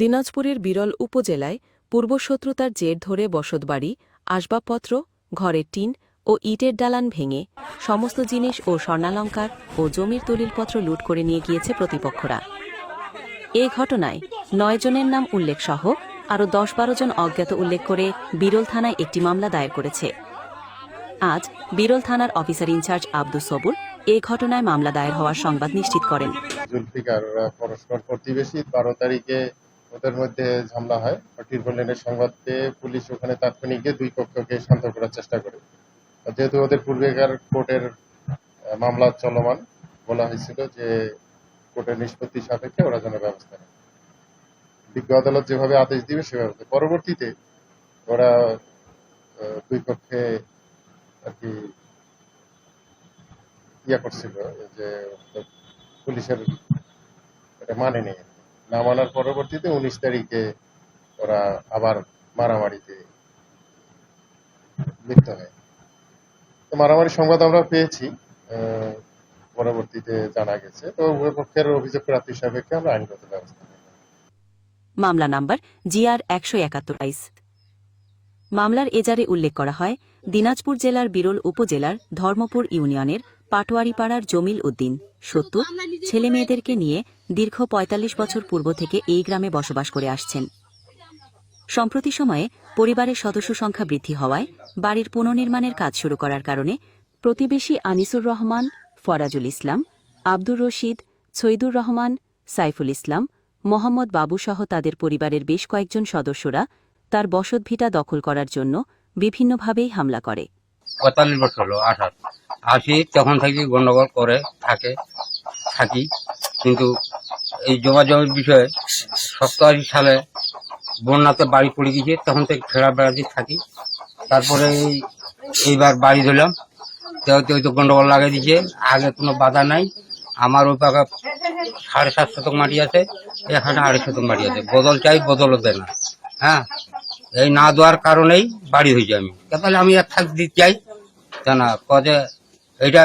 দিনাজপুরের বিরল উপজেলায় পূর্বশত্রুতার জের ধরে বসতবাড়ি, আসবাবপত্র, ঘরের টিন ও ইটের দালান ভেঙে সমস্ত জিনিস ও স্বর্ণালঙ্কার ও জমির দলিলপত্র লুট করে নিয়ে গিয়েছে প্রতিপক্ষরা। এ ঘটনায় নয় জনের নাম উল্লেখ সহ আরও দশ বারো জন অজ্ঞাত উল্লেখ করে বিরল থানায় একটি মামলা দায়ের করেছে। আজ বিরল থানার officer in charge Abdus Sabur এ ঘটনায় মামলা দায়ের হওয়ার সংবাদ নিশ্চিত করেন। জুলফিকার পরস্পর প্রতিবেশী বারো তারিখে ওদের মধ্যে ঝামেলা হয়। টিরবল লেনের সংবাদ পেয়ে পুলিশ ওখানে তাৎক্ষণিক গিয়ে দুই পক্ষকে শান্ত করার চেষ্টা করে। যেহেতু ওদের পূর্বেকার কোর্টের মামলা চলমান, বলা হয়েছিল যে কোর্টের নিষ্পত্তি সাপেক্ষে ওরা যেন ব্যবস্থা নেয়। বিজ্ঞ আদালত যেভাবে আদেশ দিবে সেভাবে পরবর্তীতে ওরা দুই পক্ষে আর কি ইয়া করছিল যে পুলিশের এটা মানে নেই। না মানার পরবর্তীতে উনিশ তারিখে ওরা আবার মারামারিতে লিপ্ত হয়। তো মারামারি সংবাদ আমরা পেয়েছি পরবর্তীতে জানা গেছে। তো উভয় পক্ষের অভিযোগ প্রার্থী সাপেক্ষে আমরা আইনগত ব্যবস্থা মামলা নাম্বার জিআর একশো একাত্তর আইস। মামলার এজারে উল্লেখ করা হয়, দিনাজপুর জেলার বিরল উপজেলার ধর্মপুর ইউনিয়নের পাটোয়ারিপাড়ার জমিল উদ্দিন। সত্তর ছেলে মেয়েদেরকে নিয়ে দীর্ঘ ৪৫ বছর পূর্ব থেকে এই গ্রামে বসবাস করে আসছেন। সম্প্রতি সময়ে পরিবারের সদস্য সংখ্যা বৃদ্ধি হওয়ায় বাড়ির পুনর্নির্মাণের কাজ শুরু করার কারণে প্রতিবেশী আনিসুর রহমান, ফরাজুল ইসলাম, আব্দুর রশিদ, ছৈদুর রহমান, সাইফুল ইসলাম, মোহাম্মদ বাবুসহ তাদের পরিবারের বেশ কয়েকজন সদস্যরা তার বসতভিটা দখল করার জন্য বিভিন্নভাবেই হামলা করে। পঁয়তাল্লিশ বছর হলো আসার আসি তখন থেকে গন্ডগোল করে, থাকে, থাকি। কিন্তু এই জমির বিষয়ে সপ্তাশি সালে বন্যাতে বাড়ি পড়ে গিয়েছে, তখন থেকে ফেরা বেড়াতে থাকি। তারপরে এই, এইবার বাড়ি দিলাম কেউ কেউ তো গন্ডগোল লাগিয়ে দিয়েছে। আগে কোনো বাধা নাই। আমার ওই পাকা সাড়ে সাত শতক মাটি আছে, এখানে আড়াই শতক মাটি আছে। বদল চাই, বদলও দেয় না। হ্যাঁ? এই না দেওয়ার কারণেই বাড়ি হয়েছে আমি। তাহলে আমি এক থাক দিতে চাই। না, কদে এটা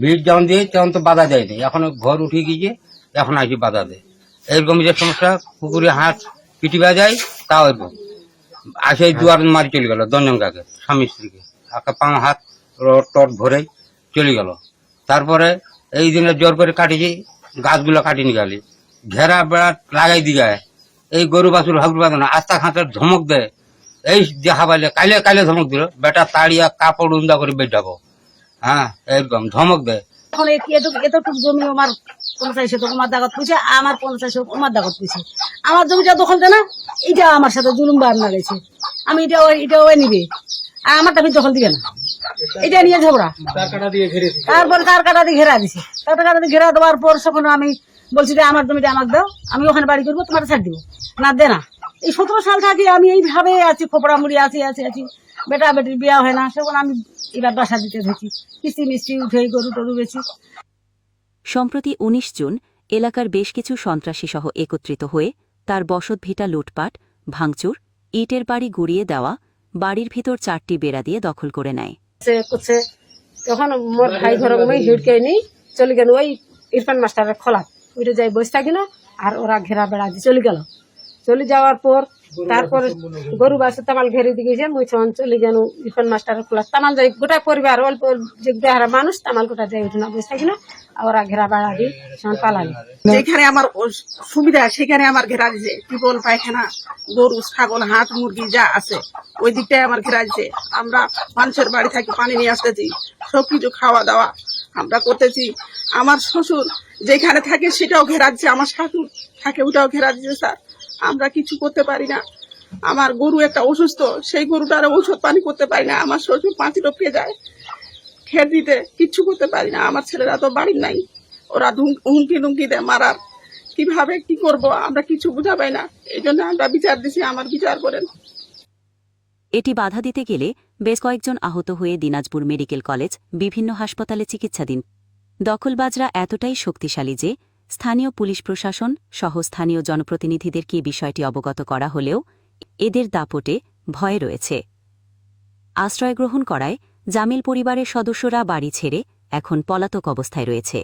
ভিড় যেমন দিয়ে তেমন তো বাধা দেয়নি এখন ঘর উঠে গিয়েছে, এখন আসি বাধা দেয়। এরকম যে সমস্যা, পুকুরে হাঁস পিটিবা যায় তাও এরকম। আসে দুয়ার মারি চলে গেল দঞ্জন কাকে স্বামী স্ত্রীকে। একা পাঁ হাত টট ভরে চলে গেল। তারপরে এই দিনে জোর করে কাটিছি, গাছগুলো কাটি নিয়ে গেলি ঘেরা বেড়া লাগাই দিয়ে এই গরু বাছুর হাগুর বাঁধে না আস্তা খাঁচার ধমক দেয়। এই দেখা পাইলে কাইলে কাইলে ধমক দিল বেটা তাড়িয়া কাপড় উন্দা করে বেটাবো হ্যাঁ এরকম ধমক দেয়। এখন এতটুকু জমি আমার পঞ্চাশ শতক আমার দাগত পুছে আমার পঞ্চাশ শতক আমার দাগত পুছে আমার জমিটা দখল দেয় না এটা আমার সাথে জুলুম বার না গেছে আমি এটা ওই- এটা ওই নিবে। আর আমারটা আমি দখল দিবে না। এটা নিয়ে ঝগড়া তারপর তার কাটা দিয়ে ঘেরা দিছে। তার কাটা দিয়ে ঘেরা দেওয়ার পর যখন আমি বলছি যে আমার জমিটা আমাকে দাও আমি ওখানে বাড়ি করব তোমার ছাড় দিব। না দে না। এই সতেরো সাল থাকি আমি এইভাবে আছি খোপড়া মুড়ি আছি আছি আছি। বেটা বেটির বিয়া হয় না সেখন আমি এবার বাসা দিতে ধেছি কিস্তি মিষ্টি উঠে গরু টরু বেশি সম্প্রতি ১৯ জুন এলাকার বেশ কিছু সন্ত্রাসী সহ একত্রিত হয়ে তার বসত ভিটা লুটপাট ভাঙচুর ইটের বাড়ি গুড়িয়ে দেওয়া বাড়ির ভিতর চারটি বেড়া দিয়ে দখল করে নেয়। তখন মোর ভাই ঘর হিড়কে নি চলে গেল ওই ইরফান মাস্টারের খোলা ওইটা যাই, বসে থাকিল আর ওরা ঘেরা বেড়া দিয়ে চলে গেল। চলে যাওয়ার পর, তারপর গরু বাসে তামাল ঘেরে দিয়ে গেছে, মুই তখন চলে গেল ইরফান মাস্টারের খোলা তামাল যাই, গোটা পরিবার, অল্প যে মানুষ, তামাল গোটা যাই উঠে না, বসে থাকিল আর ওরা ঘেরা বেড়া দিয়ে তখন পালালো। যেখানে আমার সুবিধা, সেখানে আমার ঘেরা দিছে টিপল পায়খানা, গরু, ছাগল, হাঁস, মুরগি, যা আছে, ওই দিকটায় আমার ঘেরা দিছে। আমরা মানুষের বাড়ি থাকি, পানি নিয়ে আসতেছি, সবকিছু খাওয়া দাওয়া আমরা করতেছি। আমার শ্বশুর যেখানে থাকে সেটাও ঘেরা দিচ্ছে আমার শাশুর থাকে ওটাও ঘেরা দিচ্ছে স্যার। আমরা কিছু করতে পারি না। আমার গরু একটা অসুস্থ, সেই গরুটার ঔষধ পানি করতে পারি না। আমার শ্বশুর পাঁচি টপকে যায়। খেয়ে দিতে কিচ্ছু করতে পারি না। আমার ছেলেরা তো বাড়ির নাই। ওরা হুমকি টুমকি দেয় মারার। কীভাবে কি করব? আমরা কিছু বুঝা পাই না। এই জন্য আমরা বিচার দিছি, আমার বিচার করেন। এটি বাধা দিতে গেলে বেশ কয়েকজন আহত হয়ে দিনাজপুর মেডিকেল কলেজ বিভিন্ন হাসপাতালে চিকিৎসাধীন। দখলবাজরা এতটাই শক্তিশালী যে স্থানীয় পুলিশ প্রশাসন সহ স্থানীয় জনপ্রতিনিধিদেরকে বিষয়টি অবগত করা হলেও এদের দাপটে ভয়ে রয়েছে। আশ্রয় গ্রহণ করায় জামিল পরিবারের সদস্যরা বাড়ি ছেড়ে এখন পলাতক অবস্থায় রয়েছে।